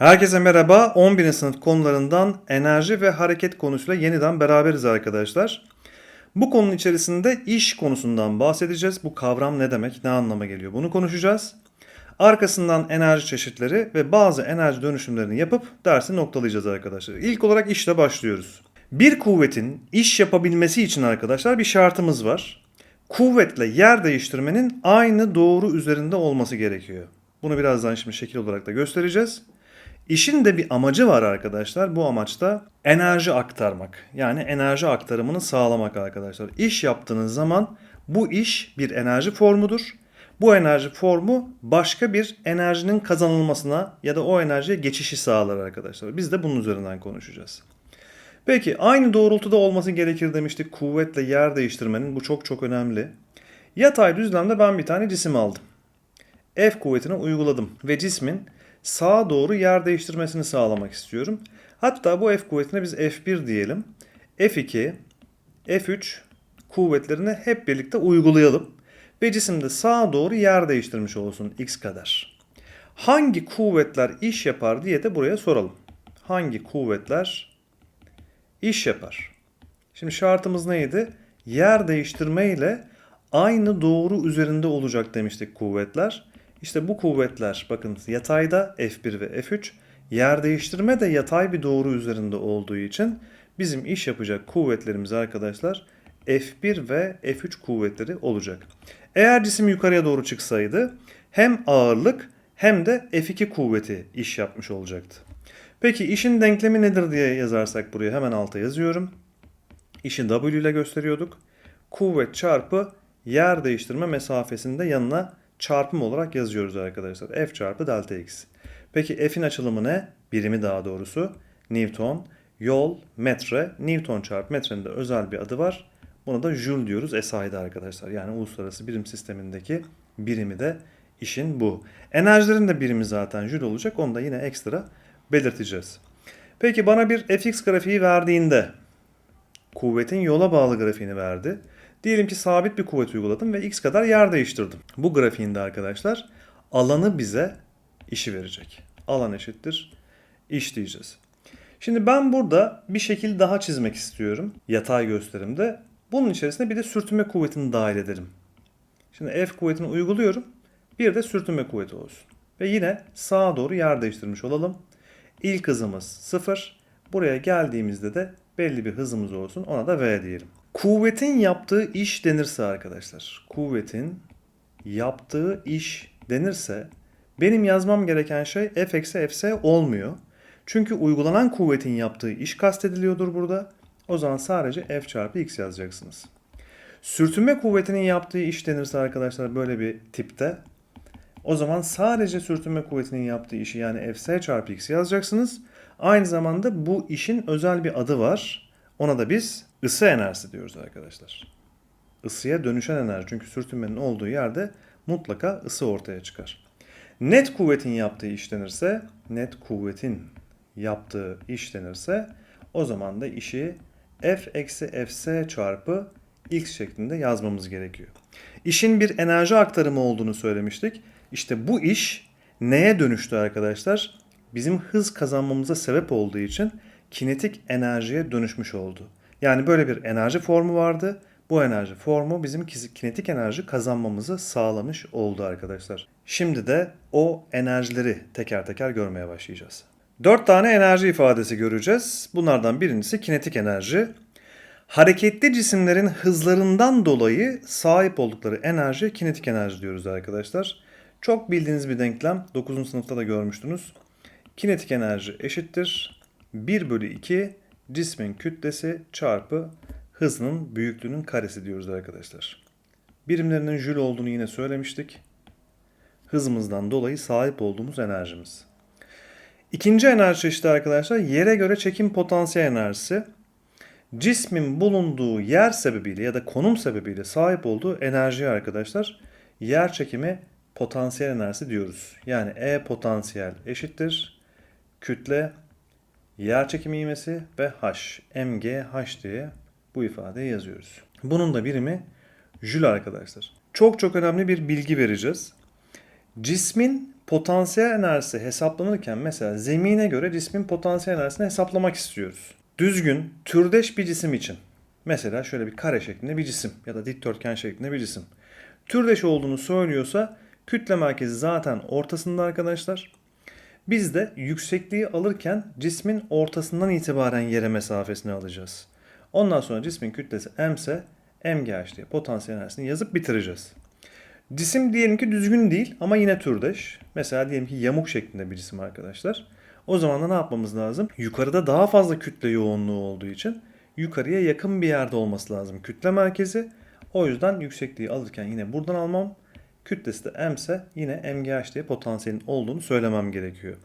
Herkese merhaba. 11. sınıf konularından enerji ve hareket konusuyla yeniden beraberiz arkadaşlar. Bu konunun içerisinde iş konusundan bahsedeceğiz. Bu kavram ne demek, ne anlama geliyor bunu konuşacağız. Arkasından enerji çeşitleri ve bazı enerji dönüşümlerini yapıp dersi noktalayacağız arkadaşlar. İlk olarak işle başlıyoruz. Bir kuvvetin iş yapabilmesi için arkadaşlar bir şartımız var. Kuvvetle yer değiştirmenin aynı doğru üzerinde olması gerekiyor. Bunu birazdan şimdi şekil olarak da göstereceğiz. İşin de bir amacı var arkadaşlar. Bu amaçta enerji aktarmak. Yani enerji aktarımını sağlamak arkadaşlar. İş yaptığınız zaman bu iş bir enerji formudur. Bu enerji formu başka bir enerjinin kazanılmasına ya da o enerjiye geçişi sağlar arkadaşlar. Biz de bunun üzerinden konuşacağız. Peki aynı doğrultuda olması gerekir demiştik. Kuvvetle yer değiştirmenin bu çok çok önemli. Yatay düzlemde ben bir tane cisim aldım. F kuvvetini uyguladım ve cismin sağa doğru yer değiştirmesini sağlamak istiyorum. Hatta bu F kuvvetine biz F1 diyelim. F2, F3 kuvvetlerini hep birlikte uygulayalım. Ve cisim de sağa doğru yer değiştirmiş olsun x kadar. Hangi kuvvetler iş yapar diye de buraya soralım. Hangi kuvvetler iş yapar? Şimdi şartımız neydi? Yer değiştirme ile aynı doğru üzerinde olacak demiştik kuvvetler. İşte bu kuvvetler bakın yatayda F1 ve F3 yer değiştirme de yatay bir doğru üzerinde olduğu için bizim iş yapacak kuvvetlerimiz arkadaşlar F1 ve F3 kuvvetleri olacak. Eğer cisim yukarıya doğru çıksaydı hem ağırlık hem de F2 kuvveti iş yapmış olacaktı. Peki işin denklemi nedir diye yazarsak buraya hemen alta yazıyorum. İşi W ile gösteriyorduk. Kuvvet çarpı yer değiştirme mesafesinde yanına çarpım olarak yazıyoruz arkadaşlar. F çarpı delta x. Peki F'in açılımı ne? Birimi daha doğrusu. Newton. Yol, metre. Newton çarpı metrenin de özel bir adı var. Buna da joule diyoruz SI'de arkadaşlar. Yani uluslararası birim sistemindeki birimi de işin bu. Enerjilerin de birimi zaten joule olacak. Onu da yine ekstra belirteceğiz. Peki bana bir fx grafiği verdiğinde kuvvetin yola bağlı grafiğini verdi. Diyelim ki sabit bir kuvvet uyguladım ve x kadar yer değiştirdim. Bu grafiğinde arkadaşlar alanı bize işi verecek. Alan eşittir iş diyeceğiz. Şimdi ben burada bir şekil daha çizmek istiyorum yatay gösterimde. Bunun içerisine bir de sürtünme kuvvetini dahil edelim. Şimdi F kuvvetini uyguluyorum. Bir de sürtünme kuvveti olsun. Ve yine sağa doğru yer değiştirmiş olalım. İlk hızımız 0. Buraya geldiğimizde de belli bir hızımız olsun. Ona da V diyelim. Kuvvetin yaptığı iş denirse arkadaşlar. Kuvvetin yaptığı iş denirse benim yazmam gereken şey F Fs olmuyor. Çünkü uygulanan kuvvetin yaptığı iş kastediliyordur burada. O zaman sadece F çarpı X yazacaksınız. Sürtünme kuvvetinin yaptığı iş denirse arkadaşlar böyle bir tipte. O zaman sadece sürtünme kuvvetinin yaptığı işi yani Fs çarpı X yazacaksınız. Aynı zamanda bu işin özel bir adı var. Ona da biz ısı enerjisi diyoruz arkadaşlar. Isıya dönüşen enerji. Çünkü sürtünmenin olduğu yerde mutlaka ısı ortaya çıkar. Net kuvvetin yaptığı iş denirse, net kuvvetin yaptığı iş denirse o zaman da işi F eksi Fs çarpı X şeklinde yazmamız gerekiyor. İşin bir enerji aktarımı olduğunu söylemiştik. İşte bu iş neye dönüştü arkadaşlar? Bizim hız kazanmamıza sebep olduğu için kinetik enerjiye dönüşmüş oldu. Yani böyle bir enerji formu vardı. Bu enerji formu bizim kinetik enerji kazanmamızı sağlamış oldu arkadaşlar. Şimdi de o enerjileri teker teker görmeye başlayacağız. Dört tane enerji ifadesi göreceğiz. Bunlardan birincisi kinetik enerji. Hareketli cisimlerin hızlarından dolayı sahip oldukları enerji kinetik enerji diyoruz arkadaşlar. Çok bildiğiniz bir denklem. 9. sınıfta da görmüştünüz. Kinetik enerji eşittir 1 bölü 2 cismin kütlesi çarpı hızının büyüklüğünün karesi diyoruz arkadaşlar. Birimlerinin jül olduğunu yine söylemiştik. Hızımızdan dolayı sahip olduğumuz enerjimiz. İkinci enerji çeşidi arkadaşlar yere göre çekim potansiyel enerjisi. Cismin bulunduğu yer sebebiyle ya da konum sebebiyle sahip olduğu enerjiye arkadaşlar yer çekimi potansiyel enerjisi diyoruz. Yani E potansiyel eşittir kütle yer çekimi ivmesi ve H, mg, H diye bu ifadeyi yazıyoruz. Bunun da birimi jül arkadaşlar. Çok çok önemli bir bilgi vereceğiz. Cismin potansiyel enerjisi hesaplanırken mesela zemine göre cismin potansiyel enerjisini hesaplamak istiyoruz. Düzgün, türdeş bir cisim için. Mesela şöyle bir kare şeklinde bir cisim ya da dikdörtgen şeklinde bir cisim. Türdeş olduğunu söylüyorsa kütle merkezi zaten ortasında arkadaşlar. Biz de yüksekliği alırken cismin ortasından itibaren yere mesafesini alacağız. Ondan sonra cismin kütlesi m ise mgh diye potansiyel enerjisini yazıp bitireceğiz. Cisim diyelim ki düzgün değil ama yine türdeş. Mesela diyelim ki yamuk şeklinde bir cisim arkadaşlar. O zaman da ne yapmamız lazım? Yukarıda daha fazla kütle yoğunluğu olduğu için yukarıya yakın bir yerde olması lazım kütle merkezi. O yüzden yüksekliği alırken yine buradan almam. Kütlesi de m ise yine mgh diye potansiyelin olduğunu söylemem gerekiyor.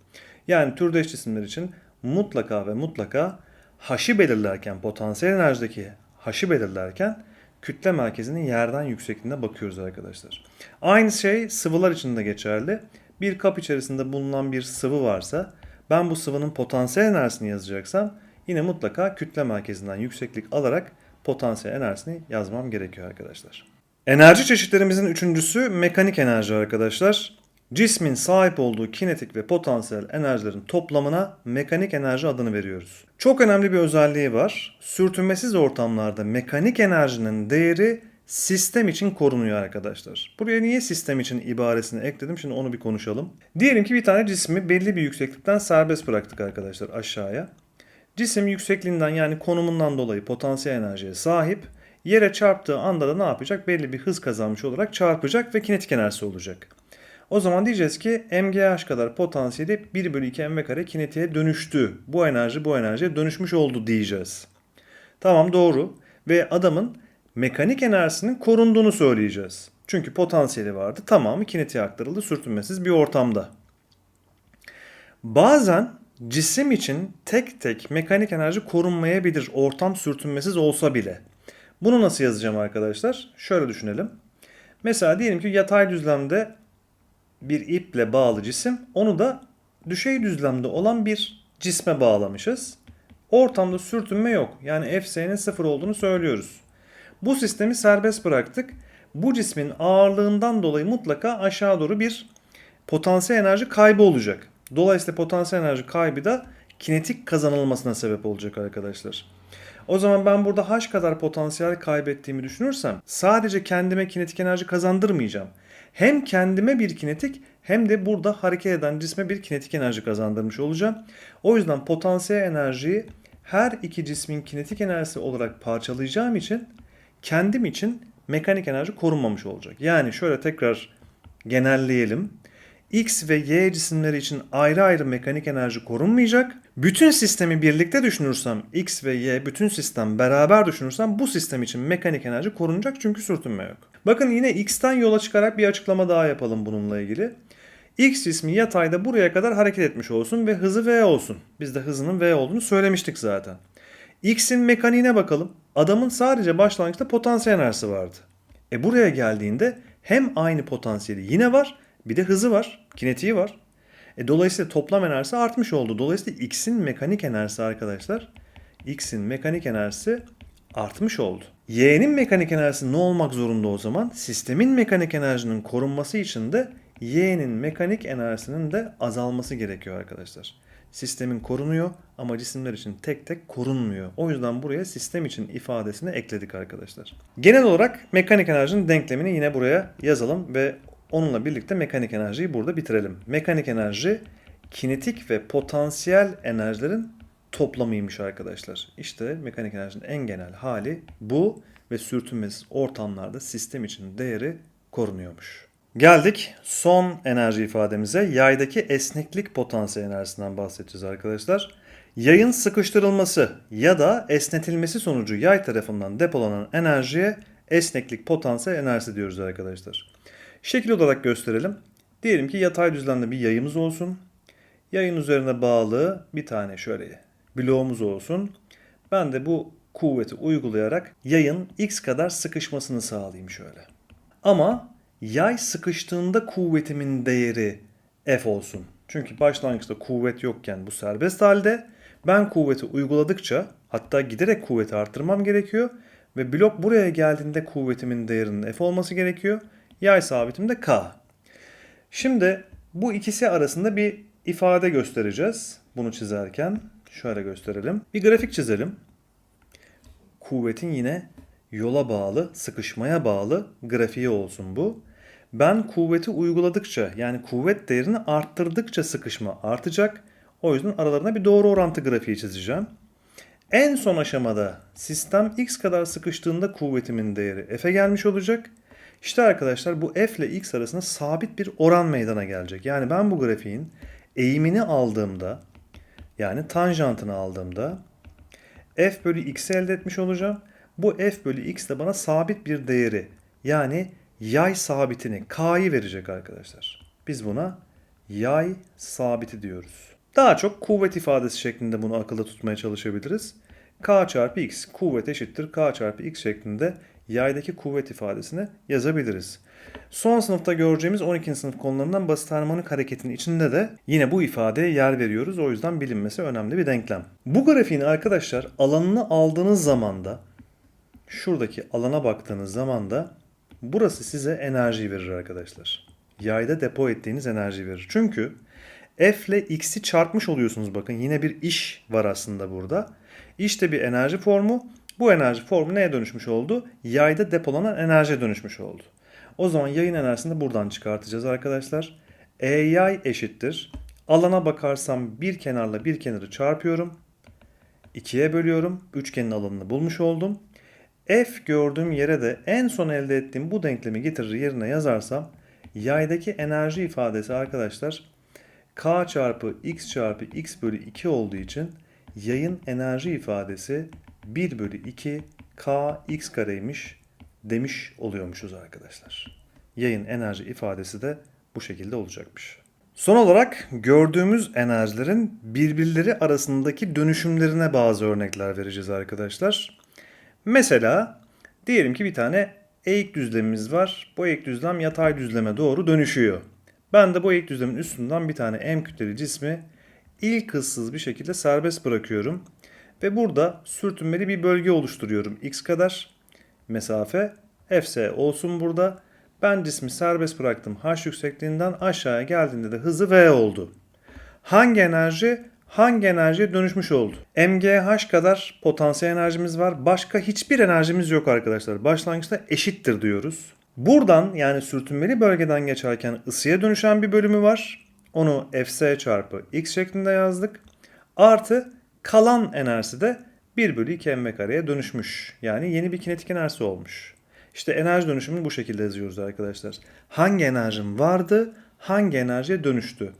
Yani türdeş cisimler için mutlaka ve mutlaka h'ı belirlerken potansiyel enerjideki h'ı belirlerken kütle merkezinin yerden yüksekliğine bakıyoruz arkadaşlar. Aynı şey sıvılar için de geçerli. Bir kap içerisinde bulunan bir sıvı varsa ben bu sıvının potansiyel enerjisini yazacaksam yine mutlaka kütle merkezinden yükseklik alarak potansiyel enerjisini yazmam gerekiyor arkadaşlar. Enerji çeşitlerimizin üçüncüsü mekanik enerji arkadaşlar. Cismin sahip olduğu kinetik ve potansiyel enerjilerin toplamına mekanik enerji adını veriyoruz. Çok önemli bir özelliği var. Sürtünmesiz ortamlarda mekanik enerjinin değeri sistem için korunuyor arkadaşlar. Buraya niye sistem için ibaresini ekledim? Şimdi onu bir konuşalım. Diyelim ki bir tane cismi belli bir yükseklikten serbest bıraktık arkadaşlar aşağıya. Cisim yüksekliğinden yani konumundan dolayı potansiyel enerjiye sahip. Yere çarptığı anda da ne yapacak? Belli bir hız kazanmış olarak çarpacak ve kinetik enerjisi olacak. O zaman diyeceğiz ki mgh kadar potansiyeli 1 bölü 2 mv kare kinetiğe dönüştü. Bu enerji bu enerjiye dönüşmüş oldu diyeceğiz. Tamam doğru. Ve adamın mekanik enerjisinin korunduğunu söyleyeceğiz. Çünkü potansiyeli vardı. Tamamı kinetiğe aktarıldı sürtünmesiz bir ortamda. Bazen cisim için tek tek mekanik enerji korunmayabilir ortam sürtünmesiz olsa bile. Bunu nasıl yazacağım arkadaşlar? Şöyle düşünelim. Mesela diyelim ki yatay düzlemde bir iple bağlı cisim. Onu da düşey düzlemde olan bir cisme bağlamışız. Ortamda sürtünme yok. Yani Fs'nin sıfır olduğunu söylüyoruz. Bu sistemi serbest bıraktık. Bu cismin ağırlığından dolayı mutlaka aşağı doğru bir potansiyel enerji kaybı olacak. Dolayısıyla potansiyel enerji kaybı da kinetik kazanılmasına sebep olacak arkadaşlar. O zaman ben burada h kadar potansiyel kaybettiğimi düşünürsem sadece kendime kinetik enerji kazandırmayacağım. Hem kendime bir kinetik hem de burada hareket eden cisme bir kinetik enerji kazandırmış olacağım. O yüzden potansiyel enerjiyi her iki cismin kinetik enerjisi olarak parçalayacağım için kendim için mekanik enerji korunmamış olacak. Yani şöyle tekrar genelleyelim. X ve Y cisimleri için ayrı ayrı mekanik enerji korunmayacak. Bütün sistemi birlikte düşünürsem X ve Y bütün sistem beraber düşünürsem bu sistem için mekanik enerji korunacak çünkü sürtünme yok. Bakın yine X'ten yola çıkarak bir açıklama daha yapalım bununla ilgili. X cismi yatayda buraya kadar hareket etmiş olsun ve hızı V olsun. Biz de hızının V olduğunu söylemiştik zaten. X'in mekaniğine bakalım. Adamın sadece başlangıçta potansiyel enerjisi vardı. E buraya geldiğinde hem aynı potansiyeli yine var bir de hızı var, kinetiği var. E dolayısıyla toplam enerjisi artmış oldu. Dolayısıyla X'in mekanik enerjisi arkadaşlar, X'in mekanik enerjisi artmış oldu. Y'nin mekanik enerjisi ne olmak zorunda o zaman? Sistemin mekanik enerjinin korunması için de Y'nin mekanik enerjisinin de azalması gerekiyor arkadaşlar. Sistemin korunuyor ama cisimler için tek tek korunmuyor. O yüzden buraya sistem için ifadesini ekledik arkadaşlar. Genel olarak mekanik enerjinin denklemini yine buraya yazalım ve onunla birlikte mekanik enerjiyi burada bitirelim. Mekanik enerji kinetik ve potansiyel enerjilerin toplamıymış arkadaşlar. İşte mekanik enerjinin en genel hali bu ve sürtünmesiz ortamlarda sistem için değeri korunuyormuş. Geldik son enerji ifademize. Yaydaki esneklik potansiyel enerjisinden bahsedeceğiz arkadaşlar. Yayın sıkıştırılması ya da esnetilmesi sonucu yay tarafından depolanan enerjiye esneklik potansiyel enerjisi diyoruz arkadaşlar. Şekil olarak gösterelim. Diyelim ki yatay düzlemde bir yayımız olsun. Yayın üzerine bağlı bir tane şöyle bloğumuz olsun. Ben de bu kuvveti uygulayarak yayın x kadar sıkışmasını sağlayayım şöyle. Ama yay sıkıştığında kuvvetimin değeri F olsun. Çünkü başlangıçta kuvvet yokken bu serbest halde ben kuvveti uyguladıkça hatta giderek kuvveti arttırmam gerekiyor ve blok buraya geldiğinde kuvvetimin değerinin F olması gerekiyor. Yay sabitim de K. Şimdi Bu ikisi arasında bir ifade göstereceğiz. Bunu çizerken şöyle gösterelim. Bir grafik çizelim. Kuvvetin yine yola bağlı, sıkışmaya bağlı grafiği olsun bu. Ben kuvveti uyguladıkça yani kuvvet değerini arttırdıkça sıkışma artacak. O yüzden aralarına bir doğru orantı grafiği çizeceğim. En son aşamada sistem x kadar sıkıştığında kuvvetimin değeri f'e gelmiş olacak. İşte arkadaşlar bu f ile x arasında sabit bir oran meydana gelecek. Yani ben bu grafiğin eğimini aldığımda yani tanjantını aldığımda f bölü x'i elde etmiş olacağım. Bu f bölü x de bana sabit bir değeri yani yay sabitini k'yı verecek arkadaşlar. Biz buna yay sabiti diyoruz. Daha çok kuvvet ifadesi şeklinde bunu akılda tutmaya çalışabiliriz. K çarpı x kuvvet eşittir K çarpı x şeklinde yaydaki kuvvet ifadesini yazabiliriz. Son sınıfta göreceğimiz 12. sınıf konularından basit harmonik hareketin içinde de yine bu ifadeye yer veriyoruz. O yüzden bilinmesi önemli bir denklem. Bu grafiğin arkadaşlar alanını aldığınız zaman da şuradaki alana baktığınız zaman da burası size enerji verir arkadaşlar. Yayda depo ettiğiniz enerji verir. Çünkü F ile X'i çarpmış oluyorsunuz bakın. Yine bir iş var aslında burada. İş de bir enerji formu. Bu enerji formu neye dönüşmüş oldu? Yayda depolanan enerjiye dönüşmüş oldu. O zaman yayın enerjisini de buradan çıkartacağız arkadaşlar. E yay eşittir. Alana bakarsam bir kenarla bir kenarı çarpıyorum. 2'ye bölüyorum. Üçgenin alanını bulmuş oldum. F gördüğüm yere de en son elde ettiğim bu denklemi getirir yerine yazarsam yaydaki enerji ifadesi arkadaşlar k çarpı x çarpı x bölü 2 olduğu için yayın enerji ifadesi 1 bölü 2 k x kareymiş demiş oluyormuşuz arkadaşlar. Yayın enerji ifadesi de bu şekilde olacakmış. Son olarak gördüğümüz enerjilerin birbirleri arasındaki dönüşümlerine bazı örnekler vereceğiz arkadaşlar. Mesela diyelim ki bir tane eğik düzlemimiz var. Bu eğik düzlem yatay düzleme doğru dönüşüyor. Ben de bu eğik düzlemin üstünden bir tane m kütleli cismi ilk hızsız bir şekilde serbest bırakıyorum. Ve burada sürtünmeli bir bölge oluşturuyorum. x kadar mesafe fs olsun burada. Ben cismi serbest bıraktım h yüksekliğinden aşağıya geldiğinde de hızı v oldu. Hangi enerji hangi enerjiye dönüşmüş oldu? MGH kadar potansiyel enerjimiz var. Başka hiçbir enerjimiz yok arkadaşlar. Başlangıçta eşittir diyoruz. Buradan yani sürtünmeli bölgeden geçerken ısıya dönüşen bir bölümü var. Onu Fs çarpı x şeklinde yazdık. Artı kalan enerjisi de 1 bölü 2 mv kareye dönüşmüş. Yani yeni bir kinetik enerjisi olmuş. İşte enerji dönüşümünü bu şekilde yazıyoruz arkadaşlar. Hangi enerjim vardı, hangi enerjiye dönüştü?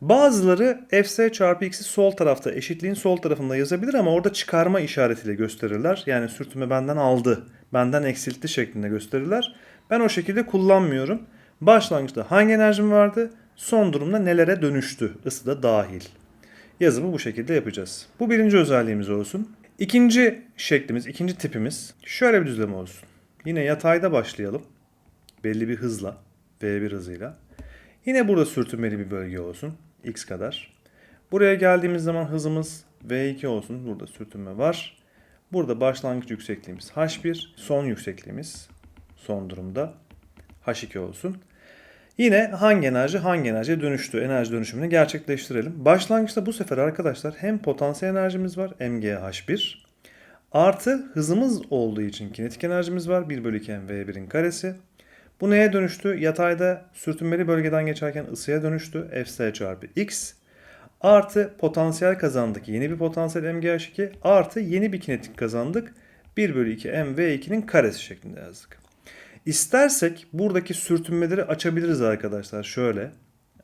Bazıları Fs çarpı x'i sol tarafta eşitliğin sol tarafında yazabilir ama orada çıkarma işaretiyle gösterirler. Yani sürtünme benden aldı, benden eksiltti şeklinde gösterirler. Ben o şekilde kullanmıyorum. Başlangıçta hangi enerjim vardı, son durumda nelere dönüştü, ısı da dahil. Yazımı bu şekilde yapacağız. Bu birinci özelliğimiz olsun. İkinci şeklimiz, ikinci tipimiz şöyle bir düzlem olsun. Yine yatayda başlayalım. Belli bir hızla, V1 hızıyla. Yine burada sürtünmeli bir bölge olsun. X kadar. Buraya geldiğimiz zaman hızımız V2 olsun. Burada sürtünme var. Burada başlangıç yüksekliğimiz H1. Son yüksekliğimiz son durumda H2 olsun. Yine hangi enerji hangi enerjiye dönüştü? Enerji dönüşümünü gerçekleştirelim. Başlangıçta bu sefer arkadaşlar hem potansiyel enerjimiz var MGH1 artı hızımız olduğu için kinetik enerjimiz var 1 bölü 2 mv1'in karesi. Bu neye dönüştü? Yatayda sürtünmeli bölgeden geçerken ısıya dönüştü. Fs çarpı x artı potansiyel kazandık. Yeni bir potansiyel MGH2 artı yeni bir kinetik kazandık. 1 bölü 2 mv2'nin karesi şeklinde yazdık. İstersek buradaki sürtünmeleri açabiliriz arkadaşlar. Şöyle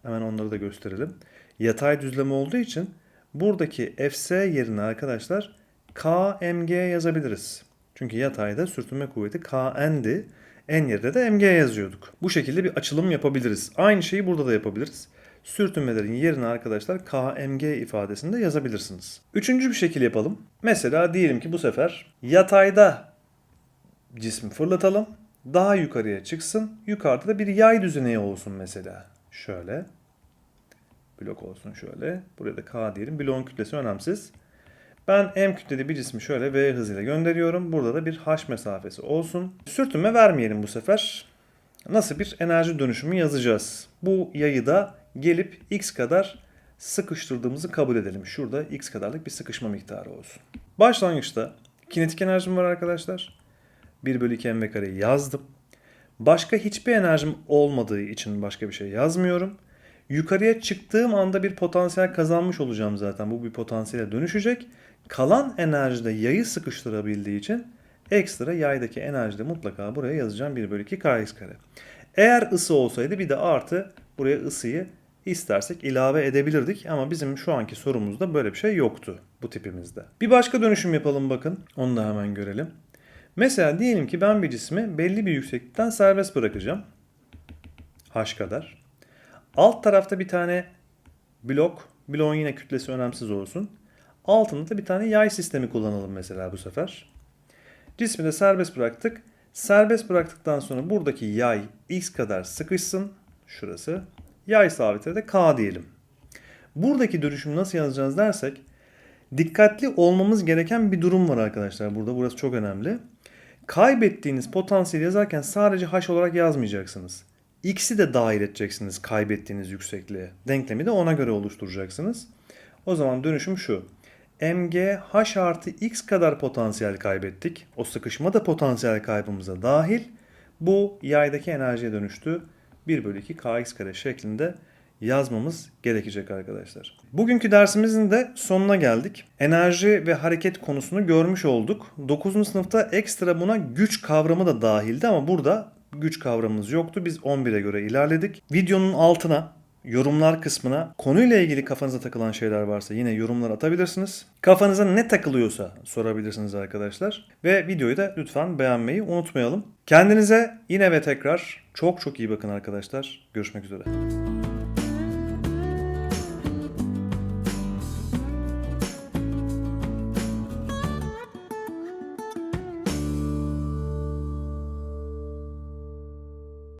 hemen onları da gösterelim. Yatay düzleme olduğu için buradaki Fs yerine arkadaşlar KMG yazabiliriz. Çünkü yatayda sürtünme kuvveti Kn'di. En yerde de mg yazıyorduk. Bu şekilde bir açılım yapabiliriz. Aynı şeyi burada da yapabiliriz. Sürtünmelerin yerine arkadaşlar kmg ifadesini de yazabilirsiniz. Üçüncü bir şekil yapalım. Mesela diyelim ki bu sefer yatayda cismi fırlatalım. Daha yukarıya çıksın. Yukarıda da bir yay düzeneği olsun mesela. Şöyle. Blok olsun şöyle. Buraya da K diyelim. Bloğun kütlesi önemsiz. Ben m kütleli bir cismi şöyle v hızıyla gönderiyorum. Burada da bir h mesafesi olsun. Sürtünme vermeyelim bu sefer. Nasıl bir enerji dönüşümü yazacağız? Bu yayı da gelip x kadar sıkıştırdığımızı kabul edelim. Şurada x kadarlık bir sıkışma miktarı olsun. Başlangıçta kinetik enerjim var arkadaşlar. 1 bölü 2 mv kareyi yazdım. Başka hiçbir enerjim olmadığı için başka bir şey yazmıyorum. Yukarıya çıktığım anda bir potansiyel kazanmış olacağım zaten. Bu bir potansiyele dönüşecek. Kalan enerjide yayı sıkıştırabildiği için ekstra yaydaki enerjide mutlaka buraya yazacağım 1 bölü 2 kx kare. Eğer ısı olsaydı bir de artı buraya ısıyı istersek ilave edebilirdik ama bizim şu anki sorumuzda böyle bir şey yoktu bu tipimizde. Bir başka dönüşüm yapalım bakın. Onu da hemen görelim. Mesela diyelim ki ben bir cismi belli bir yükseklikten serbest bırakacağım. H kadar. Alt tarafta bir tane blok. Bloğun yine kütlesi önemsiz olsun. Altında da bir tane yay sistemi kullanalım mesela bu sefer. Cismi de serbest bıraktık. Serbest bıraktıktan sonra buradaki yay x kadar sıkışsın. Şurası. Yay sabitine de k diyelim. Buradaki dönüşümü nasıl yazacağız dersek dikkatli olmamız gereken bir durum var arkadaşlar burada. Burası çok önemli. Kaybettiğiniz potansiyeli yazarken sadece h olarak yazmayacaksınız. X'i de dahil edeceksiniz kaybettiğiniz yüksekliğe. Denklemi de ona göre oluşturacaksınız. O zaman dönüşüm şu. mg h artı x kadar potansiyel kaybettik. O sıkışma da potansiyel kaybımıza dahil. Bu yaydaki enerjiye dönüştü. 1 bölü 2 kx kare şeklinde yazmamız gerekecek arkadaşlar. Bugünkü dersimizin de sonuna geldik. Enerji ve hareket konusunu görmüş olduk. 9. sınıfta ekstra buna güç kavramı da dahildi ama burada güç kavramımız yoktu. Biz 11'e göre ilerledik. Videonun altına yorumlar kısmına konuyla ilgili kafanıza takılan şeyler varsa yine yorumlar atabilirsiniz. Kafanıza ne takılıyorsa sorabilirsiniz arkadaşlar. Ve videoyu da lütfen beğenmeyi unutmayalım. Kendinize yine ve tekrar çok çok iyi bakın arkadaşlar. Görüşmek üzere.